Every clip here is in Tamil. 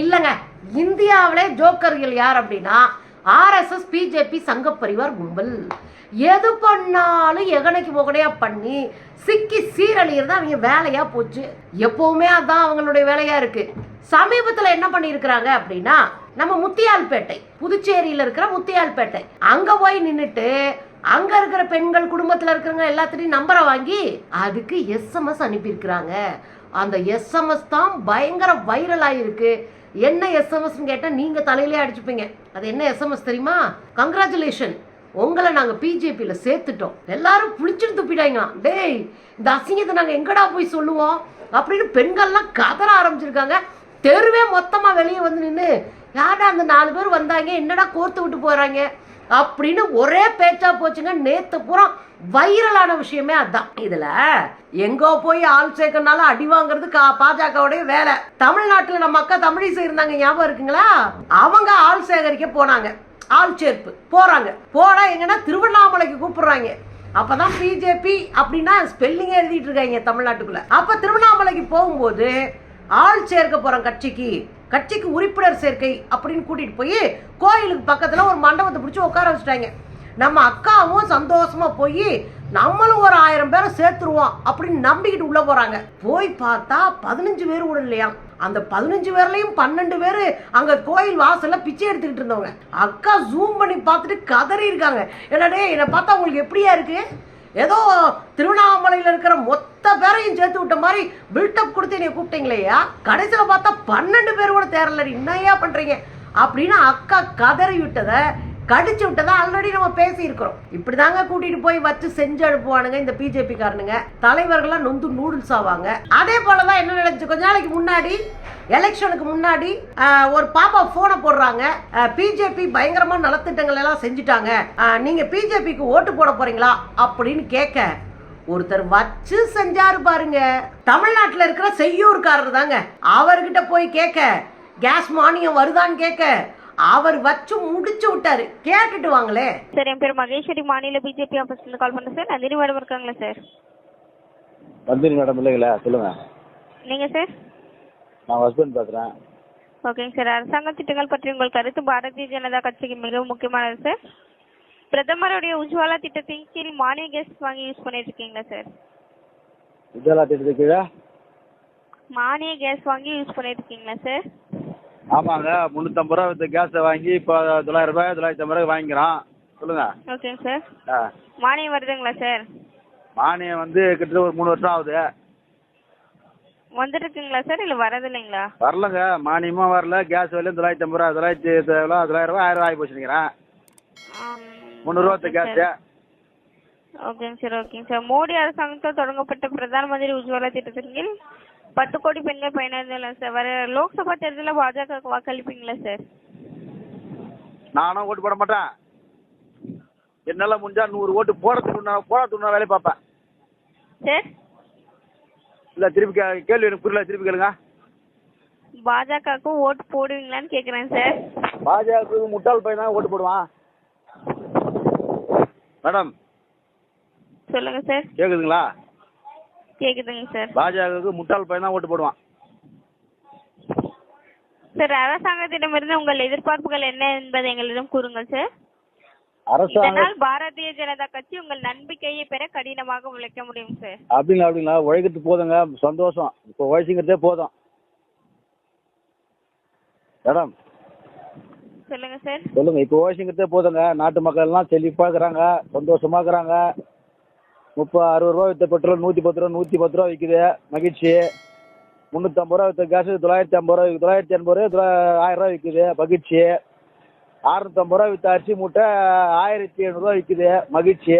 இல்லைங்க. இந்தியாவிலே ஜோக்கர்கள் யார் அப்படின்னா ஆர்எஸ்எஸ் பிஜேபி சங்க பரிவார் கும்பல். எது பண்ணாலும் எகனைக்கு முகனையா பண்ணி சிக்கி சீரழியிறது தான் அவங்க வேலையா போச்சு. எப்பவுமே அதான் அவங்களுடைய வேலையா இருக்கு. சமீபத்துல என்ன பண்ணியிருக்கிறாங்க அப்படின்னா நம்ம முத்தியால்பேட்டை புதுச்சேரியில இருக்கிற முத்தியால்பேட்டை. அங்க போய் நின்றுட்டு அங்க இருக்கிற பெண்கள் குடும்பத்துல இருக்கிறவங்க எல்லாத்திலையும் நம்பரை வாங்கி அதுக்கு எஸ்எம்எஸ் அனுப்பியிருக்கிறாங்க. அந்த எஸ்எம்எஸ் தான் பயங்கர வைரலாக இருக்கு என்ன எஸ்எம்எஸ்ன்னு கேட்டால் நீங்கள் தலையிலே அடிச்சுப்பீங்க. அது என்ன எஸ்எம்எஸ் தெரியுமா? கங்க்ராச்சுலேஷன் உங்களை நாங்கள் பிஜேபியில் சேர்த்துட்டோம். எல்லாரும் புளிச்சுட்டு துப்பிட்டாங்களாம். டேய் இந்த அசிங்கத்தை நாங்கள் எங்கடா போய் சொல்லுவோம்? அப்படின்னு பெண்கள்லாம் கதற ஆரம்பிச்சிருக்காங்க. தெருவே மொத்தமாக வெளியே வந்து நின்று யாரா அந்த நாலு பேர் வந்தாங்க? என்னடா கோர்த்து விட்டு போகிறாங்க அப்படின்னு ஒரே பேச்சா போச்சுங்க. நேத்து பூரா வைரலான விஷயமே அதான். இதுல எங்கோ போய் ஆள் சேர்க்கறனால அடி வாங்குறது கா- பாஜகவுடைய வேலை. தமிழ்நாட்டுல நம்ம அக்கா தமிழிசை இருந்தாங்க. ஞாபகம் இருக்குங்களா? அவங்க ஆள் சேகரிக்க போனாங்க. ஆள் சேர்ப்பு. போறாங்க. போனா எங்கன்னா திருவண்ணாமலைக்கு கூப்பிடுறாங்க. அப்பதான் பிஜேபி அப்படின்னா ஸ்பெல்லிங்கே எழுதிட்டு இருக்காங்க தமிழ்நாட்டுக்குள்ள. அப்ப திருவண்ணாமலைக்கு போகும்போது ஆள் சேர்க்க போறோம் கட்சிக்கு. கட்சிக்கு உறுப்பினர் சேர்க்கை அப்படின்னு கூட்டிகிட்டு போய் கோயிலுக்கு பக்கத்தில் ஒரு மண்டபத்தை பிடிச்சி உட்கார வச்சுட்டாங்க. நம்ம அக்காவும் சந்தோஷமா போய் நம்மளும் ஒரு ஆயிரம் பேரை சேர்த்துருவோம் அப்படின்னு நம்பிக்கிட்டு உள்ள போறாங்க. போய் பார்த்தா பதினஞ்சு பேர் கூட இல்லையா? அந்த பதினஞ்சு பேர்லயும் பன்னெண்டு பேர் அங்க கோயில் வாசல்ல பிச்சை எடுத்துக்கிட்டு இருந்தவங்க. அக்கா ஜூம் பண்ணி பார்த்துட்டு கதறி இருக்காங்க. என்னடே என்னை பார்த்தா உங்களுக்கு எப்படியா இருக்கு? ஏதோ திருவண்ணாமலையில் இருக்கிற மொத்த பேரையும் சேர்த்து விட்ட மாதிரி பில்டப் கொடுத்து நீ கூப்பிட்டீங்களேயா கடைசியில் பார்த்தா பன்னெண்டு பேர் கூட தேரல என்னையா பண்ணுறீங்க அப்படின்னு அக்கா கதறி விட்டதை கடிச்சு விட்டதா? ஆல்ரெடி நம்ம பேசியிருக்கிறோம். இப்படி தாங்க கூட்டிட்டு போய் வச்சு செஞ்சு அனுப்புவானுங்க இந்த பிஜேபி காரனுங்க தலைவர்கள்லாம் நொந்து நூடுல்ஸ் ஆவாங்க. அதே போலதான் என்ன நடந்துச்சு கொஞ்ச நாளைக்கு முன்னாடி எலெக்ஷனுக்கு முன்னாடி ஒரு பாப்பா போனை போடுறாங்க. பிஜேபி பயங்கரமா நலத்திட்டங்கள் எல்லாம் செஞ்சுட்டாங்க. நீங்க பிஜேபிக்கு ஓட்டு போட போறீங்களா? அப்படின்னு கேட்க ஒருத்தர் வச்சு செஞ்சாரு பாருங்க. தமிழ்நாட்டில் இருக்கிற செய்யூர்காரர் தாங்க அவர்கிட்ட போய் கேட்க கேஸ் மானியம் வருதான்னு கேட்க அவர் வச்சு முடிச்சு விட்டாரு. கேட்டுட்டு வாங்களே. சார் என் பேர் மகேஸ்வரி. மாநில பிஜேபி ஆஃபீஸ்லேருந்து கால் பண்ணுறேன் சார். நந்தினி மேடம் இருக்காங்களா சார்? நந்தினி மேடம் இல்லைங்களா சொல்லுங்க. நீங்கள் சார்? நான் ஹஸ்பண்ட் பேசுகிறேன் ஓகேங்க சார். அரசாங்க திட்டங்கள் பற்றி உங்கள் கருத்து பாரதிய ஜனதா கட்சிக்கு மிகவும் முக்கியமானது சார். பிரதமருடைய உஜ்வாலா திட்டத்தின் கீழ் மானிய கேஸ் வாங்கி யூஸ் பண்ணிட்டு இருக்கீங்களா சார்? வித்யாலா திட்டத்துக்கு மானிய கேஸ் வாங்கி யூஸ் பண்ணிட்டு இருக்கீங்களா சார்? ஆமாங்க முந்நூற்றம்பது ரூபா வித்த கேஸை வாங்கி இப்போ தொள்ளாயிரம் ரூபாய் தொள்ளாயிரத்தி ஐம்பது ரூபாய் வாங்கிக்கிறோம் சொல்லுங்க. ஓகேங்க சார் ஆ. மானியம் வருதுங்களா சார் மானியம் வந்து கிட்டத்தட்ட ஒரு மூணு வருஷம் ஆகுது. வந்துட்டு இருக்குங்களா சார் இல்லை வரது இல்லைங்களா வரலங்க. மானியமும் வரல. கேஸ் விலையும் தொள்ளாயிரத்தி ஐம்பது ரூபா தொள்ளாயிரத்தி எவ்வளோ தொள்ளாயிரம் ரூபாய் ஆயிரம் ரூபாய் ஆகி போச்சு நினைக்கிறேன். முந்நூறுரூவா வித்த கேஸு. ஓகேங்க சார் ஓகேங்க சார் மோடி அரசாங்கத்தால் தொடங்கப்பட்ட பிரதான் மந்திரி உஜ்வாலா திட்டத்தின் கீழ் பத்து கோடி பெண்கள் பயனடைந்துள்ளனர் சார் வர லோக்சபா தேர்தலில் பாஜக வாக்களிப்பீங்களா சார் நானும் ஓட்டு போட மாட்டேன். என்னால் முடிஞ்சா நூறு ஓட்டு போடுறதுக்கு நான் வேலையை பார்ப்பேன். சார் இல்லை திருப்பி கேள்வி எனக்கு புரியல திருப்பி கேளுங்க. பாஜகவுக்கு ஓட்டு போடுவீங்களான்னு கேட்குறேன் சார் பாஜகவுக்கு முட்டாள் பையன் தான் ஓட்டு போடுவான். மேடம். சொல்லுங்க சார் கேக்குதுங்களா? கேட்குதுங்க சார். பாஜகவுக்கு முட்டாள் பையன் தான் ஓட்டு போடுவான். சார் அரசாங்கத்திடமிருந்து உங்கள் எதிர்பார்ப்புகள் என்ன என்பதை எங்களிடம் கூறுங்கள் சார். இதனால் பாரதிய ஜனதா கட்சி உங்கள் நம்பிக்கையை பெற கடினமாக உழைக்க முடியும் சார். அப்படிங்களா அப்படிங்களா? உழைக்கிறது போதுங்க. சந்தோஷம். இப்போ உழைச்சிங்கிறதே போதும். மேடம். சொல்லுங்க சார். சொல்லுங்க. இப்போ உழைச்சிங்கிறதே போதுங்க. நாட்டு மக்கள் எல்லாம் செழிப்பாக இருக்கிறாங்க. சந்தோஷமா இருக்கிறாங்க. முப்பது அறுபது ரூபா வித்த பெட்ரோல் நூற்றி பத்து ரூபா நூற்றி பத்து ரூபா விற்குது மகிழ்ச்சி. முந்நூற்றம்பது ரூபா வித்த கேஸ் தொள்ளாயிரத்தி ஐம்பது ரூபா தொள்ளாயிரத்தி எண்பது ரூபா தொள்ளா- ஆயிரம் ரூபா விற்குது மகிழ்ச்சி. அறுநூத்தம்பது ரூபா வித்த அரிசி மூட்டை ஆயிரத்தி எழுநூறுவா விற்குது மகிழ்ச்சி.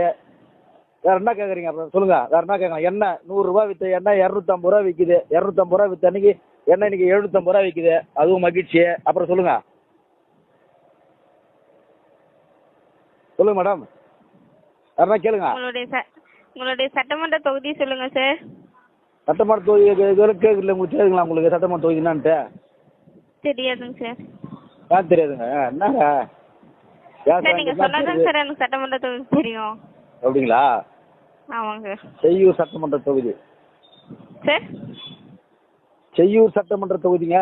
வேற என்ன கேட்குறீங்க அப்புறம்? சொல்லுங்க. வேற என்ன கேட்கலாம் எண்ணெய் நூறுரூவா வித்த எண்ணெய் இரநூத்தம்பது ரூபா விற்குது இரநூத்தம்பது ரூபா வித்த அன்னைக்கு எண்ணெய் இன்னைக்கு எழுநூத்தம்பது ரூபா விற்குது அதுவும் மகிழ்ச்சி. அப்புறம் சொல்லுங்க. சொல்லுங்க மேடம் வேற என்ன கேளுங்க? உங்களுடைய சட்டமன்ற தொகுதி சொல்லுங்க சார் சட்டமன்ற தொகுதி இதுவரை கேட்கல. உங்களுக்கு தெரியுங்களா உங்களுக்கு சட்டமன்ற தொகுதி என்னான்ட்டு? தெரியாதுங்க சார் ஏன் தெரியாதுங்க. என்னங்க? சார்? நீங்க சொன்னாதாங்க சார் எனக்கு சட்டமன்ற தொகுதி தெரியும். அப்படிங்களா? ஆமாங்க. சார் செய்யூர் சட்டமன்ற தொகுதி. சார் செய்யூர் சட்டமன்ற தொகுதிங்க?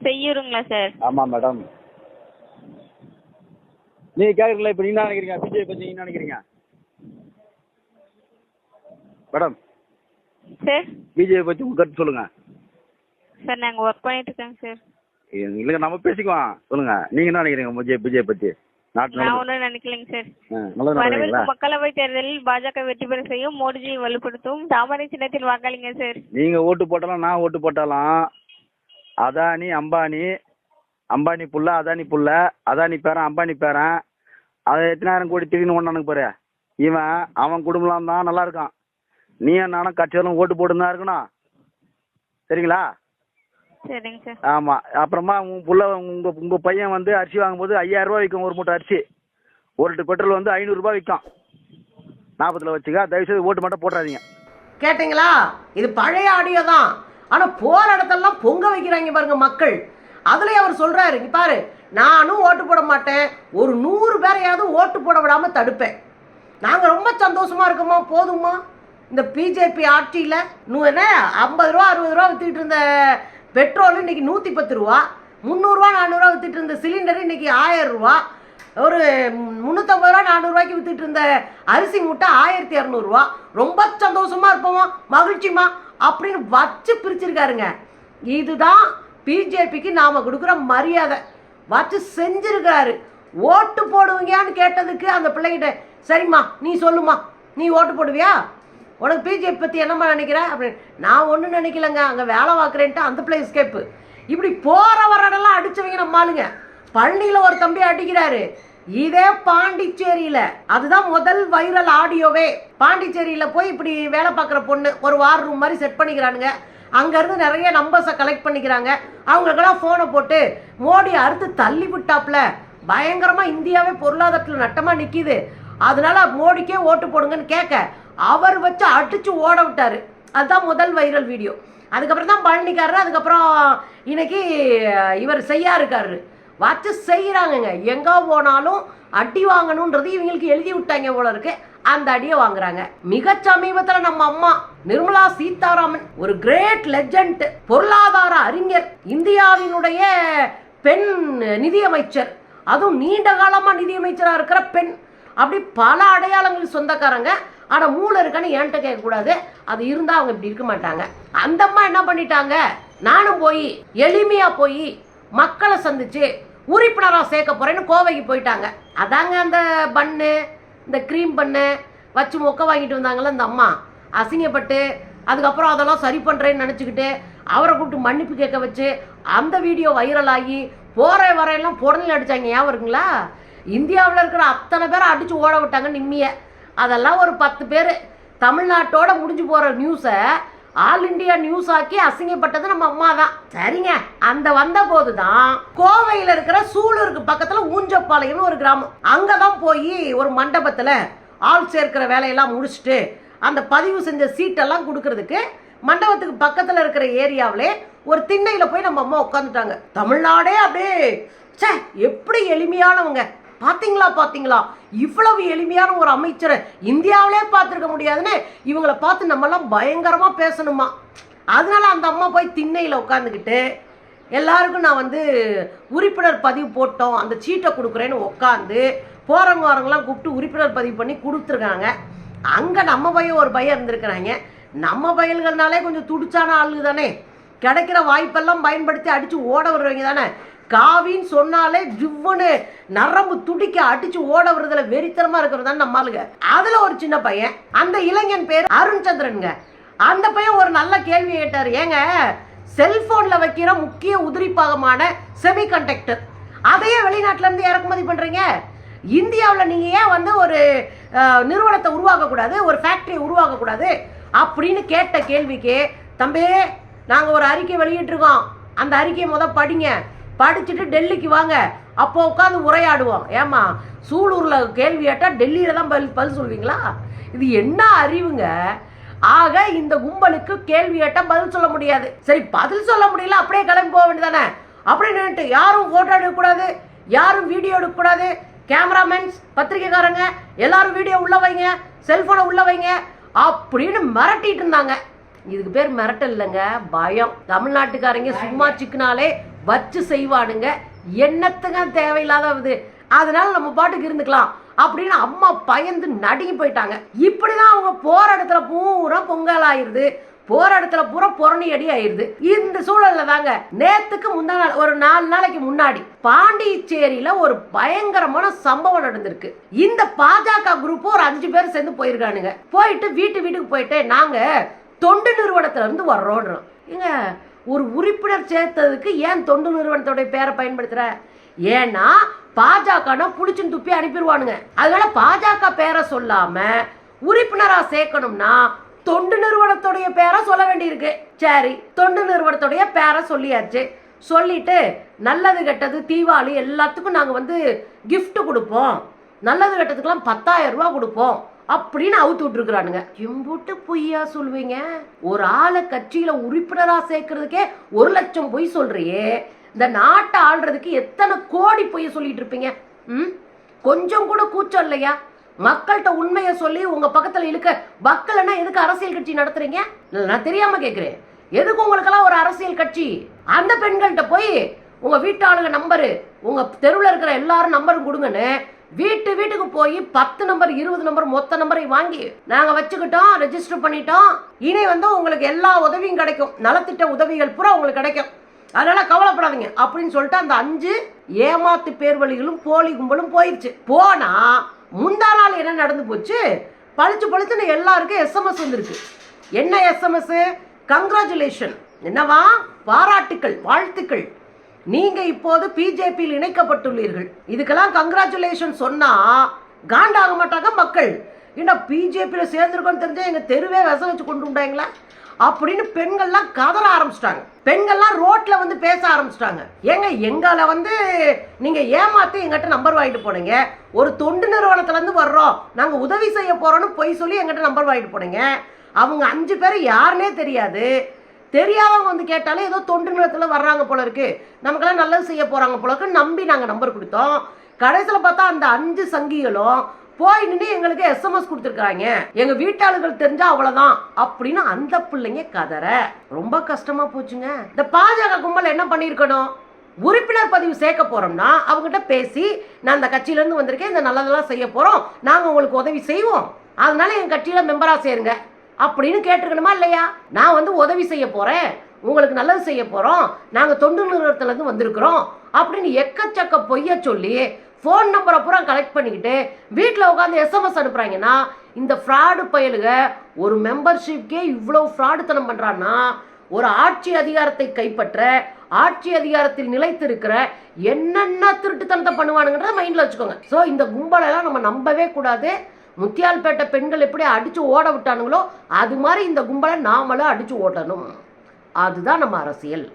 செய்யூருங்களா சார் ஆமாம் மேடம் நீங்கள் கேட்குறீங்களா? இப்போ என்ன நினைக்கிறீங்க? பிஜேபி என்ன நினைக்கிறீங்க? மேடம். சார். பிஜேபி பற்றி உங்கள் கருத்து சொல்லுங்கள் சார் நாங்கள் ஒர்க் பண்ணிட்டு இருக்கோங்க சார் இல்லைங்க நம்ம பேசிக்குவோம். சொல்லுங்கள் நீங்கள் என்ன நினைக்கிறீங்க பிஜே பிஜேபி பற்றி நாட்டு நான் ஒன்றும் நினைக்கலைங்க சார். வரவிருக்கும் மக்களவை தேர்தலில் பாஜக வெற்றி பெற செய்யும் மோடிஜியை வலுப்படுத்தும் தாமரை சின்னத்தில் வாக்களிங்க சார். நீங்கள் ஓட்டு போட்டாலும் நான் ஓட்டு போட்டாலும் அதானி அம்பானி அம்பானி புள்ள அதானி புள்ள அதானி பேரன் அம்பானி பேரன் அதை எத்தனாயிரம் கோடி திடீர்னு ஒன்றானுக்கு பாரு. இவன் அவன் குடும்பம் தான் நல்லா இருக்கான். நீ நானும் கட்சியாலும் ஓட்டு போட்டு தான் இருக்கணும். சரிங்களா? சரிங்க சார். ஆமாம் அப்புறமா உன் புள்ள உங்கள் உங்கள் பையன் வந்து அரிசி வாங்கும்போது ஐயாயிரம் ரூபாய் விற்கும் ஒரு மூட்டை அரிசி. ஒரு லிட்டர் பெட்ரோல் வந்து ஐநூறுரூபா விற்கும் நாற்பத்தில் வச்சுக்க. தயவுசெய்து ஓட்டு மட்டும் போட்டுறாதீங்க. கேட்டிங்களா? இது பழைய ஆடியோ தான். ஆனா போற இடத்தெல்லாம் பொங்க வைக்கிறாங்க பாருங்க மக்கள். அதுலயே அவர் சொல்றாரு இங்க பாரு நானும் ஓட்டு போட மாட்டேன். ஒரு நூறு பேரையாவது ஓட்டு போட விடாம தடுப்பேன். நாங்க ரொம்ப சந்தோஷமா இருக்கோமா? போதுமா? இந்த பிஜேபி ஆட்சியில் நூ என்ன ஐம்பது ரூபா அறுபது ரூபா விற்றுக்கிட்டு இருந்த பெட்ரோல் இன்றைக்கி நூற்றி பத்து ரூபா. முந்நூறுரூவா நானூறுரூவா விற்றுட்டு இருந்த சிலிண்டர் இன்னைக்கு ஆயிரம் ஒரு முந்நூற்றம்பது ரூபா நானூறுரூவாய்க்கு விற்றுட்டு இருந்த அரிசி மூட்டை ஆயிரத்தி இரநூறுவா ரொம்ப சந்தோஷமாக இருப்போமா? மகிழ்ச்சிமா? அப்படின்னு வச்சு பிரிச்சிருக்காருங்க. இதுதான் பிஜேபிக்கு நாம் கொடுக்குற மரியாதை. வச்சு செஞ்சுருக்காரு. ஓட்டு போடுவீங்கன்னு கேட்டதுக்கு அந்த பிள்ளைகிட்ட சரிம்மா நீ சொல்லுமா நீ ஓட்டு போடுவியா? உனக்கு பிஜேபி பற்றி என்னம்மா நினைக்கிற? அப்படின்னு நான் ஒன்றும் நினைக்கலங்க. அங்கே வேலை பார்க்குறேன்ட்டு அந்த பிள்ளை எஸ்கேப்பு இப்படி போகிற வரடெல்லாம் அடித்தவங்க நம்ம ஆளுங்க. பழனியில் ஒரு தம்பி அடிக்கிறாரு. இதே பாண்டிச்சேரியில். அதுதான் முதல் வைரல் ஆடியோவே பாண்டிச்சேரியில் போய் இப்படி வேலை பார்க்குற பொண்ணு ஒரு வார் ரூம் மாதிரி செட் பண்ணிக்கிறானுங்க. அங்கேருந்து நிறைய நம்பர்ஸை கலெக்ட் பண்ணிக்கிறாங்க. அவங்களுக்கெல்லாம் ஃபோனை போட்டு மோடி அறுத்து தள்ளி விட்டாப்ல. பயங்கரமாக இந்தியாவே பொருளாதாரத்தில் நட்டமாக நிற்கிது அதனால மோடிக்கே ஓட்டு போடுங்கன்னு கேட்க. அவர் வச்சு அடிச்சு ஓட விட்டாரு. அதுதான் முதல் வைரல் வீடியோ அதுக்கப்புறம் தான் பழனிக்காரரு அதுக்கப்புறம் இன்னைக்கு இவர் செய்யா இருக்காரு வச்சு செய்கிறாங்கங்க எங்கே போனாலும் அடி வாங்கணுன்றது இவங்களுக்கு எழுதி விட்டாங்க போல இருக்கு. அந்த அடியை வாங்குறாங்க. மிக சமீபத்தில் நம்ம அம்மா நிர்மலா சீதாராமன் ஒரு கிரேட் லெஜண்ட் பொருளாதார அறிஞர் இந்தியாவினுடைய பெண் நிதியமைச்சர். அதுவும் நீண்ட காலமாக நிதியமைச்சராக இருக்கிற பெண். அப்படி பல அடையாளங்கள் சொந்தக்காரங்க. ஆனால் மூளை இருக்கான்னு என்கிட்ட கேட்கக்கூடாது. அது இருந்தால் அவங்க இப்படி இருக்க மாட்டாங்க. அந்த அம்மா என்ன பண்ணிட்டாங்க? நானும் போய் எளிமையாக போய் மக்களை சந்திச்சு உறுப்பினராக சேர்க்க போகிறேன்னு கோவைக்கு போயிட்டாங்க. அதாங்க அந்த பன்னு இந்த க்ரீம் பண்ணு வச்சு மொக்க வாங்கிட்டு வந்தாங்கல்ல இந்த அம்மா. அசிங்கப்பட்டு அதுக்கப்புறம் அதெல்லாம் சரி பண்ணுறேன்னு நினச்சிக்கிட்டு அவரை கூப்பிட்டு மன்னிப்பு கேட்க வச்சு அந்த வீடியோ வைரல் ஆகி போகிற வரையெல்லாம் புடனில் அடித்தாங்க ஏன் இருக்குங்களா? இந்தியாவில் இருக்கிற அத்தனை பேரை அடித்து ஓட விட்டாங்க நிம்மியை. அதெல்லாம் ஒரு பத்து பேர். தமிழ்நாட்டோட முடிஞ்சு போகிற நியூஸை ஆல் இண்டியா நியூஸ் ஆக்கி அசிங்கப்பட்டது நம்ம அம்மா தான் சரிங்க. அந்த வந்த போது தான் கோவையில் இருக்கிற சூலூருக்கு பக்கத்தில் ஊஞ்சப்பாளையம்னு ஒரு கிராமம். அங்கே தான் போய் ஒரு மண்டபத்தில் ஆள் சேர்க்கிற வேலையெல்லாம் முடிச்சுட்டு அந்த பதிவு செஞ்ச சீட்டெல்லாம் கொடுக்கறதுக்கு மண்டபத்துக்கு பக்கத்தில் இருக்கிற ஏரியாவிலே ஒரு திண்ணையில் போய் நம்ம அம்மா உட்காந்துட்டாங்க தமிழ்நாடே அப்படியே ச்சே எப்படி எளிமையானவங்க. பார்த்தீங்களா பார்த்தீங்களா இவ்வளவு எளிமையான ஒரு அமைச்சரை இந்தியாவிலே பார்த்துருக்க முடியாதுன்னு இவங்களை பார்த்து நம்மலாம் பயங்கரமாக பேசணுமா? அதனால அந்த அம்மா போய் திண்ணையில் உட்காந்துக்கிட்டு எல்லாருக்கும் நான் வந்து உறுப்பினர் பதிவு போட்டோம் அந்த சீட்டை கொடுக்குறேன்னு உட்காந்து போகிறவங்க வரவங்களாம் கூப்பிட்டு உறுப்பினர் பதிவு பண்ணி கொடுத்துருக்காங்க. அங்கே நம்ம பையன் ஒரு பையன் இருந்திருக்கிறாங்க. நம்ம பயல்கள்னாலே கொஞ்சம் துடிச்சான ஆளுங்க தானே. கிடைக்கிற வாய்ப்பெல்லாம் பயன்படுத்தி அடித்து ஓட வருவீங்க தானே. காவின்னு சொன்னாலே ஜிவ்வுன்னு நரம்பு துடிக்க அடிச்சு ஓட வருதுல வெறித்தனமா இருக்கிறது தான் நம்மளுங்க. அதுல ஒரு சின்ன பையன் அந்த இளைஞன் பேர் அருண் சந்திரனுங்க அந்த பையன் ஒரு நல்ல கேள்வி கேட்டார். ஏங்க செல்போன்ல வைக்கிற முக்கிய உதிரி பாகமான செமிகண்டக்டர் அதையே வெளிநாட்டுல இருந்து இறக்குமதி பண்றீங்க. இந்தியாவில் நீங்கள் ஏன் வந்து ஒரு நிறுவனத்தை உருவாக்கக்கூடாது ஒரு ஃபேக்டரியை உருவாக்கக்கூடாது அப்படின்னு கேட்ட கேள்விக்கு தம்பி நாங்கள் ஒரு அறிக்கை வெளியிட்டிருக்கோம். அந்த அறிக்கையை முத படிங்க. படிச்சுட்டு டெல்லிக்கு வாங்க. அப்போ உட்காந்து உரையாடுவோம். ஏமா சூலூரில் கேள்வி கேட்டால் டெல்லியில் தான் பதில் பதில் சொல்வீங்களா? இது என்ன அறிவுங்க? ஆக இந்த கும்பலுக்கு கேள்வி கேட்டால் பதில் சொல்ல முடியாது. சரி பதில் சொல்ல முடியல அப்படியே கிளம்பி போக வேண்டியதானே அப்படியே நின்னுட்டு யாரும் ஃபோட்டோ எடுக்கக்கூடாது யாரும் வீடியோ எடுக்கக்கூடாது. கேமராமேன்ஸ் பத்திரிக்கைக்காரங்க எல்லாரும் வீடியோ உள்ள வைங்க செல்போனை உள்ள வைங்க. அப்படின்னு மிரட்டிட்டு இருந்தாங்க. இதுக்கு பேர் மிரட்டல் இல்லைங்க பயம். தமிழ்நாட்டுக்காரங்க சும்மா சிக்கினாலே வச்சு செய்வானுங்க. என்னத்துங்க தேவையில்லாத இது அதனால நம்ம பாட்டுக்கு இருந்துக்கலாம் அப்படின்னு அம்மா பயந்து நடுங்கி போயிட்டாங்க. இப்படிதான் அவங்க போற இடத்துல பூரா பொங்கல் ஆயிருது. போற இடத்துல பூரா புறணி அடி ஆயிருது. இந்த சூழல்ல தாங்க நேத்துக்கு முந்தா நாள் ஒரு நாலு நாளைக்கு முன்னாடி பாண்டிச்சேரியில ஒரு பயங்கரமான சம்பவம் நடந்திருக்கு. இந்த பாஜக குரூப் ஒரு அஞ்சு பேர் சேர்ந்து போயிருக்கானுங்க. போயிட்டு வீட்டு வீட்டுக்கு போயிட்டு நாங்க தொண்டு நிறுவனத்துல இருந்து வர்றோன்றோம் ஏங்க ஒரு உறுப்பினர் சேர்த்ததுக்கு ஏன் தொண்டு நிறுவனத்துடைய பேரை பயன்படுத்துற? ஏன்னா பாஜகனா பிடிச்சின்னு துப்பி அனுப்பிடுவானுங்க அதனால பாஜக பேரை சொல்லாம உறுப்பினரா சேர்க்கணும்னா தொண்டு நிறுவனத்துடைய பேரை சொல்ல வேண்டியிருக்கு. சரி தொண்டு நிறுவனத்துடைய பேரை சொல்லியாச்சு. சொல்லிட்டு நல்லது கெட்டது தீபாவளி எல்லாத்துக்கும் நாங்கள் வந்து கிஃப்ட் கொடுப்போம். நல்லது கெட்டதுக்கெல்லாம் பத்தாயிரம் ரூபா கொடுப்போம். அப்படின்னு அவுத்து விட்டுருக்குறானுங்க. எம்புட்டு பொய்யா சொல்லுவீங்க ஒரு ஆளை கட்சியில உறுப்பினரா சேர்க்கறதுக்கே ஒரு லட்சம் பொய் சொல்றியே. இந்த நாட்டை ஆள்றதுக்கு எத்தனை கோடி பொய்ய சொல்லிட்டு இருப்பீங்க? ம்? கொஞ்சம் கூட கூச்சம் இல்லையா? மக்கள்கிட்ட உண்மையை சொல்லி உங்க பக்கத்துல இழுக்க மக்கள்னா எதுக்கு அரசியல் கட்சி நடத்துறீங்க? நான் தெரியாம கேக்குறேன். எதுக்கு உங்களுக்கெல்லாம் ஒரு அரசியல் கட்சி? அந்த பெண்கள்கிட்ட போய் உங்க வீட்டாளுங்க நம்பரு உங்க தெருவில் இருக்கிற எல்லாரும் நம்பரும் கொடுங்கன்னு வீட்டு வீட்டுக்கு போய் பத்து நம்பர் இருபது நம்பர் மொத்த நம்பரையும் வாங்கி நாங்க வச்சுக்கிட்டோம் ரெஜிஸ்டர் பண்ணிட்டோம். இனி வந்து உங்களுக்கு எல்லா உதவியும் கிடைக்கும். நலத்திட்ட உதவிகள் பூரா உங்களுக்கு கிடைக்கும். அதனால கவலைப்படாதீங்க. அப்படின்னு சொல்லிட்டு அந்த அஞ்சு ஏமாத்து பேர்வழிகளும் போலி கும்பலும் போயிடுச்சு போனா முந்தா நாள் என்ன நடந்து போச்சு? பழிச்சு பழிச்சுன்னு எல்லாருக்கும் எஸ்எம்எஸ் வந்துருக்கு. என்ன எஸ்எம்எஸ் கங்க்ராச்சுலேஷன் என்னவா? பாராட்டுக்கள் வாழ்த்துக்கள். நீங்க இப்போது பிஜேபியில் இணைக்கப்பட்டுள்ளீர்கள். இதுக்கெல்லாம் கங்க்ராச்சுலேஷன் சொன்னா காண்டாக மாட்டாங்க மக்கள் ஏன்னா பிஜேபியில் சேர்ந்துருக்கோன்னு தெரிஞ்சா எங்கள் தெருவே விசம் வச்சு கொண்டு விட்டாங்களா அப்படின்னு பெண்கள்லாம் கதற ஆரம்பிச்சிட்டாங்க. பெண்கள்லாம் ரோட்ல வந்து பேச ஆரம்பிச்சிட்டாங்க. ஏங்க எங்களை வந்து நீங்க ஏமாத்தி எங்கிட்ட நம்பர் வாங்கிட்டு போனீங்க. ஒரு தொண்டு நிறுவனத்துல இருந்து வர்றோம். நாங்க உதவி செய்ய போறோம்னு பொய் சொல்லி எங்கிட்ட நம்பர் வாங்கிட்டு போனீங்க. அவங்க அஞ்சு பேர் யாருனே தெரியாது. தெரியாதவங்க வந்து கேட்டாலே ஏதோ தொண்டு நிலத்தில் வர்றாங்க போல இருக்கு. நமக்கெல்லாம் நல்லது செய்ய போகிறாங்க போல இருக்கு. நம்பி நாங்கள் நம்பர் கொடுத்தோம். கடைசியில் பார்த்தா அந்த அஞ்சு சங்கிகளும் போய் நின்று எங்களுக்கு எஸ்எம்எஸ் கொடுத்துருக்காங்க எங்க வீட்டாளுகள் தெரிஞ்சா அவ்வளவுதான் அப்படின்னு அந்த பிள்ளைங்க கதற. ரொம்ப கஷ்டமா போச்சுங்க. இந்த பாஜக கும்பல் என்ன பண்ணியிருக்கணும்? உறுப்பினர் பதிவு சேர்க்க போறோம்னா அவங்ககிட்ட பேசி நான் அந்த கட்சியில இருந்து வந்திருக்கேன் இந்த நல்லதெல்லாம் செய்ய போறோம். நாங்க உங்களுக்கு உதவி செய்வோம். அதனால என் கட்சியில மெம்பரா சேருங்க. அப்படின்னு கேட்டிருக்கணுமா இல்லையா? நான் வந்து உதவி செய்ய போகிறேன் உங்களுக்கு நல்லது செய்ய போகிறோம் நாங்கள் தொண்டு நிறுவனத்துலேருந்து வந்திருக்கிறோம். அப்படின்னு எக்கச்சக்க பொய்ய சொல்லி ஃபோன் நம்பரை பூரா கலெக்ட் பண்ணிக்கிட்டு வீட்டில் உட்காந்து எஸ்எம்எஸ் அனுப்புகிறாங்கன்னா இந்த ஃப்ராடு பயலுக ஒரு மெம்பர்ஷிப்கே இவ்வளோ ஃப்ராடுத்தனம் பண்ணுறான்னா ஒரு ஆட்சி அதிகாரத்தை கைப்பற்ற ஆட்சி அதிகாரத்தில் நிலைத்திருக்கிற என்னென்ன திருட்டுத்தனத்தை பண்ணுவானுங்கிறத மைண்டில் வச்சுக்கோங்க. ஸோ இந்த கும்பலெல்லாம் நம்ம நம்பவே கூடாது. முத்தியால்பேட்டை பெண்கள் எப்படி அடித்து ஓட விட்டானுங்களோ அது மாதிரி இந்த கும்பலை நாமளும் அடித்து ஓட்டணும். அதுதான் நம்ம அரசியல்.